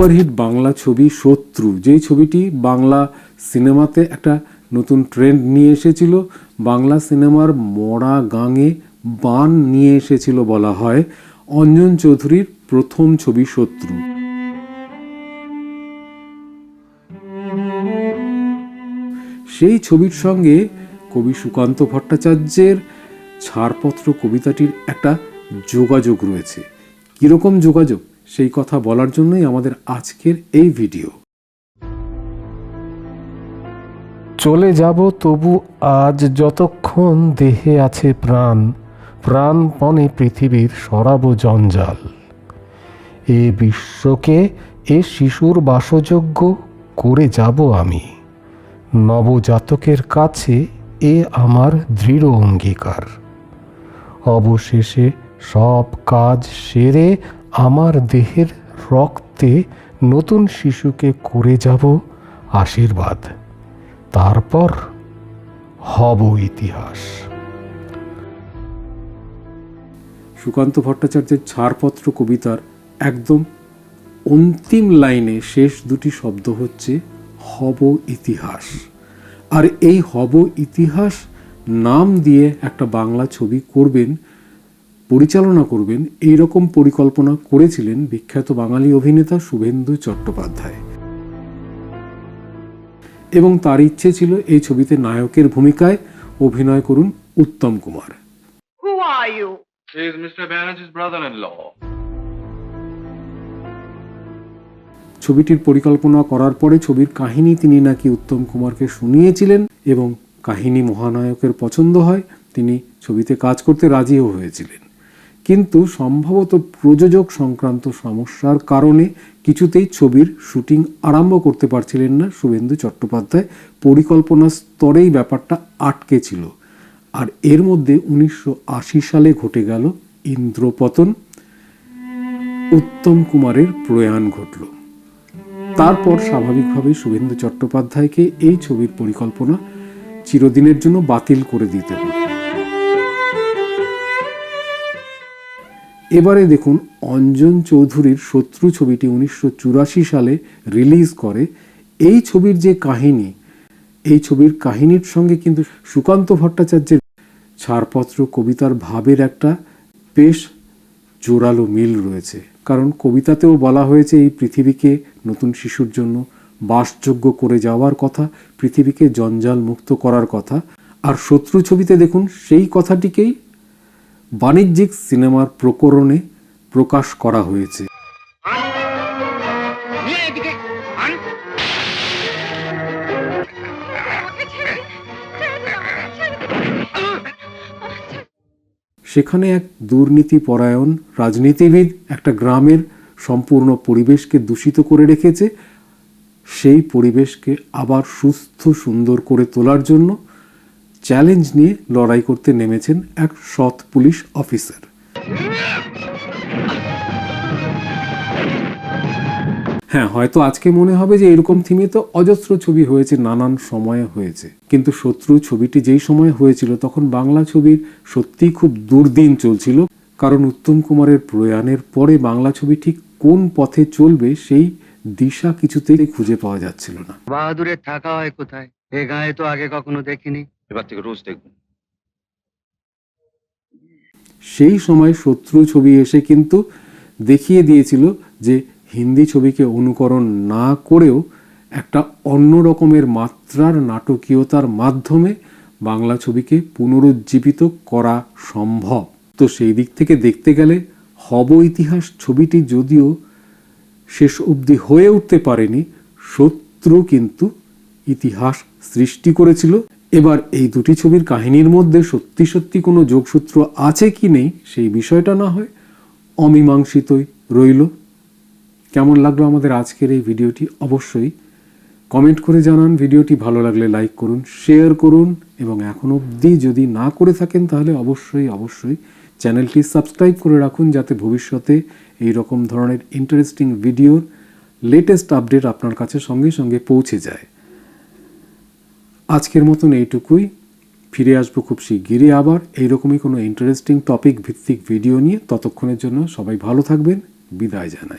Superhit Bangla ছবি শত্রু, যেই ছবিটি বাংলা সিনেমাতে একটা নতুন ট্রেন্ড নিয়ে এসেছিল, বাংলা সিনেমার মরা গাঙে বান নিয়ে এসেছিল বলা হয়, অঞ্জন চৌধুরীর প্রথম ছবি শত্রু। সেই ছবির সঙ্গে কবি সুকান্ত ভট্টাচার্যের ছাড়পত্র কবিতাটির একটা যোগাযোগ রয়েছে। কীরকম যোগাযোগ? সেই কথা বলার জন্যই আমাদের আজকের এই ভিডিও। চলে যাব তবু আজ যতক্ষণ দেহে আছে প্রাণ, প্রাণপণে পৃথিবীর সরাব জঞ্জাল। এ বিশ্বকে, এ শিশুর বাসযোগ্য, করে যাব আমি। নবজাতকের কাছে এ আমার দৃঢ় অঙ্গীকার। অবশেষে সব কাজ সেরে আমার দেহের রক্তে নতুন শিশুকে করে যাব আশীর্বাদ। তারপর হব ইতিহাস। সুকান্ত ভট্টাচার্যের ছাড়পত্র কবিতার একদম অন্তিম লাইনে শেষ দুটি শব্দ হচ্ছে হব ইতিহাস। আর এই হব ইতিহাস নাম দিয়ে একটা বাংলা ছবি করবেন পরিচালনা করবেন এই রকম পরিকল্পনা করেছিলেন বিখ্যাত বাঙালি অভিনেতা শুভেন্দু চট্টোপাধ্যায় এবং তার ইচ্ছে ছিল এই ছবিতে নায়কের ভূমিকায় অভিনয় করুন Uttam Kumar Who are you? He is Mr. Banerjee's brother-in-law. ছবিটির পরিকল্পনা করার পরে ছবির কাহিনী তিনি নাকি উত্তম কুমারকে শুনিয়েছিলেন এবং কাহিনী মহানায়কের পছন্দ হয় তিনি ছবিতে কাজ করতে রাজিও হয়েছিলেন কিন্তু সম্ভবত প্রযোজক সংক্রান্ত সমস্যার কারণে কিছুতেই ছবির শুটিং আরম্ভ করতে পারছিলেন না শুভেন্দু চট্টোপাধ্যায়। পরিকল্পনা স্তরেই ব্যাপারটা আটকে ছিল। আর এর মধ্যে উনিশশো আশি সালে ঘটে গেল ইন্দ্রপতন। উত্তম কুমারের প্রয়াণ ঘটল। তারপর স্বাভাবিকভাবেই শুভেন্দু চট্টোপাধ্যায়কে এই ছবির পরিকল্পনা চিরদিনের জন্য বাতিল করে দিতে হলো এবারে দেখুন, অঞ্জন চৌধুরীর শত্রু ছবিটি উনিশশো চুরাশি সালে রিলিজ করে। এই ছবির যে কাহিনী, এই ছবির কাহিনীর সঙ্গে কিন্তু সুকান্ত ভট্টাচার্যের ছাড়পত্র কবিতার ভাবের একটা বেশ জোরালো মিল রয়েছে। কারণ কবিতাতেও বলা হয়েছে, এই পৃথিবীকে নতুন শিশুর জন্য বাসযোগ্য করে যাওয়ার কথা, পৃথিবীকে জঞ্জাল মুক্ত করার কথা। আর শত্রু ছবিতে দেখুন, সেই কথাটিকেই বাণিজ্যিক সিনেমার প্রকরণে প্রকাশ করা হয়েছে। সেখানে এক দুর্নীতি পরায়ণ রাজনীতিবিদ একটা গ্রামের সম্পূর্ণ পরিবেশকে দূষিত করে রেখেছে। সেই পরিবেশকে আবার সুস্থ সুন্দর করে তোলার জন্য চ্যালেঞ্জ নিয়ে লড়াই করতে নেমেছেন এক সৎ পুলিশ অফিসার। হ্যাঁ হয়তো আজকে মনে হবে যে এরকম থিমে তো অজস্র ছবি হয়েছে, নানান সময়ে হয়েছে। কিন্তু শত্রু ছবিটি যেই সময় হয়েছিল, তখন বাংলা ছবির সত্যিই খুব দুর্দিন চলছিল। কারণ উত্তম কুমারের প্রয়াণের পরে বাংলা ছবি ঠিক কোন পথে চলবে, সেই দিশা কিছুতেই খুঁজে পাওয়া যাচ্ছিল না। বাহাদুরের থাকা হয় কোথায়? এ গায়ে তো আগে কখনো দেখিনি। এবার থেকে রোজ দেখবেন। সেই সময় শত্রু ছবি এসে কিন্তু দেখিয়ে দিয়েছিল যে হিন্দি ছবিকে অনুকরণ না করেও একটা অন্য রকমের মাত্রার নাটকীয়তার মাধ্যমে বাংলা ছবিকে পুনরুজ্জীবিত করা সম্ভব। তো সেই দিক থেকে দেখতে গেলে হব ইতিহাস ছবিটি যদিও শেষ অবধি হয়ে উঠতে পারেনি, শত্রু কিন্তু ইতিহাস সৃষ্টি করেছিল। এবার এই দুটি ছবির কাহিনীর মধ্যে সত্যি সত্যি কোনো যোগসূত্র আছে কি নেই সেই বিষয়টা না হয় অমীমাংসিতই রইল। কেমন লাগল আমাদের আজকের এই ভিডিওটি? অবশ্যই কমেন্ট করে জানান। ভিডিওটি ভালো লাগলে লাইক করুন, শেয়ার করুন এবং এখন অবধি যদি না করে থাকেন তাহলে অবশ্যই অবশ্যই চ্যানেলটি সাবস্ক্রাইব করে রাখুন যাতে ভবিষ্যতে এই রকম ধরনের ইন্টারেস্টিং ভিডিওর লেটেস্ট আপডেট আপনার কাছে সঙ্গে সঙ্গে পৌঁছে যায়। আজকের মতন এইটুকুই। ফিরে আসব খুব শিগগিরই আবার। এইরকমই কোনো ইন্টারেস্টিং টপিক ভিত্তিক ভিডিও নিয়ে। ততক্ষণের জন্য সবাই ভালো থাকবেন। বিদায় জানাই।